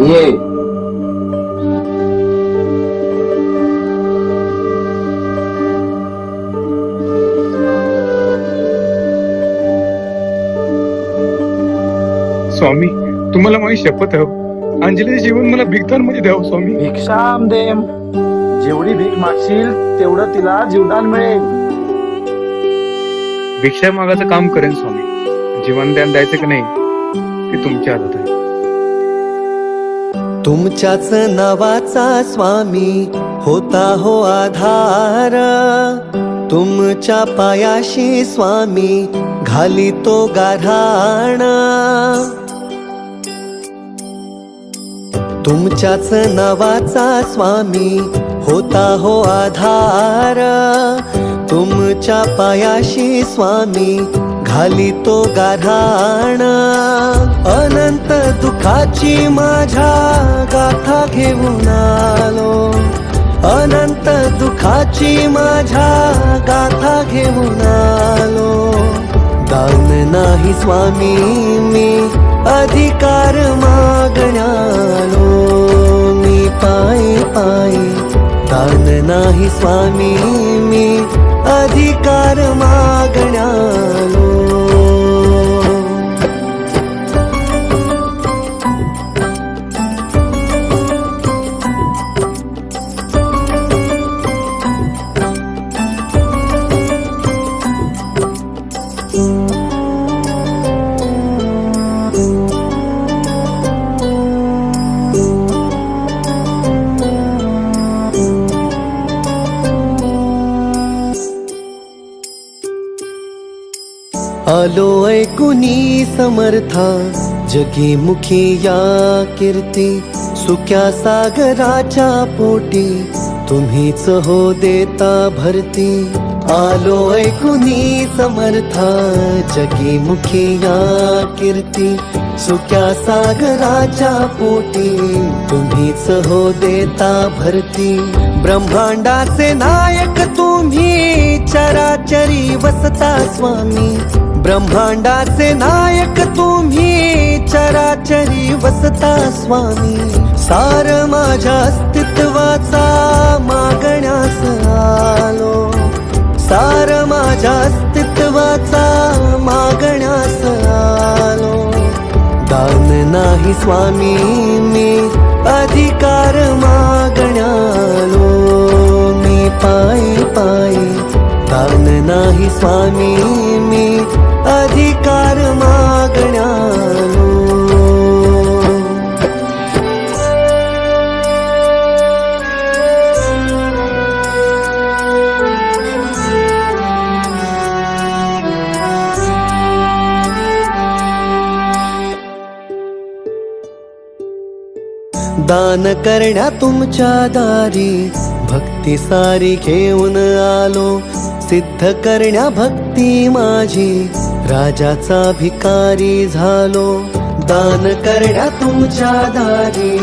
ये। स्वामी तुम्हाला माझी शपथ आहे हो. अंजलीचे जीवन मला भिकदानमध्ये द्यावं स्वामी. भिक्षाम देम जेवढी भीक मागशील तेवढं तिला जीवदान मिळेल. भिक्षा मागाचं काम करेन स्वामी. जीवन दान द्यायचं की नाही ते तुमच्या हातात आहे. तुमच्याच नावाचा स्वामी होता हो आधार. तुमच्या पायाशी स्वामी घाली तो गाढाण तुमच्याच नावाचा स्वामी होता हो आधार. तुमच्या पायाशी स्वामी घाली तो गाढाण अनंत दुखाची माझ्या गाथा घेऊन आलो. अनंत दुखाची माझ्या गाथा घेऊन आलो. दान नाही स्वामी मी अधिकार मागण्यालो. मी पायी पायी. दान नाही स्वामी मी अधिकार मा आलो ऐकुनी समर्था जगी मुखी या कीर्ती सुक्या सागराच्या पोटी तुम्हीच हो देता भरती। आलो ऐकुनी समर्था जगी मुखी या कीर्ती सुक्या सागराच्या पोटी तुम्हीच हो देता भरती। ब्रह्मांडाचे नायक तुम्ही चराचरी वसता स्वामी। ब्रह्मांडाचे नायक तुम्ही चराचरी वसता स्वामी. सार माझ्या अस्तित्वाचा मागण्यास आलो. सार माझ्या अस्तित्वाचा मागण्यास आलो. दान नाही स्वामी मी अधिकार मागण्यालो. मी पायी पायी दान नाही स्वामी मी अधिकार मागण्यानो. दान करण्या तुमच्या दारी भक्ती सारी घेऊन आलो. सिद्ध करण्या भक्ती माझी राजाचा भिकारी झालो. दान करण्या तुमच्या दारी.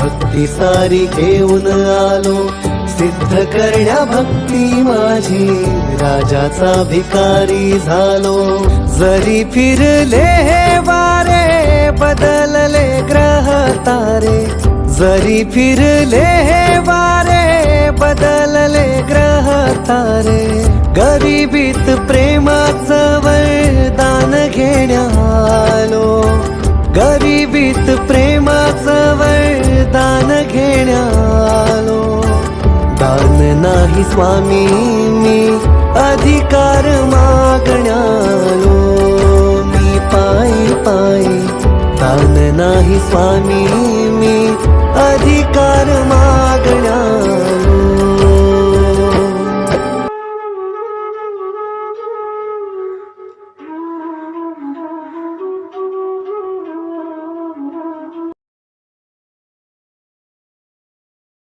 भक्ती सारी घेऊन आलो. सिद्ध करण्या भक्ती माझी. राजाचा भिकारी झालो. जरी फिरले हे वारे बदलले ग्रह तारे. जरी फिरले हे वारे बदलले ग्रह तारे. गरिबीत प्रे स्वामी मी अधिकार मागण्यालो. मी पायी पायी दान नाही स्वामी.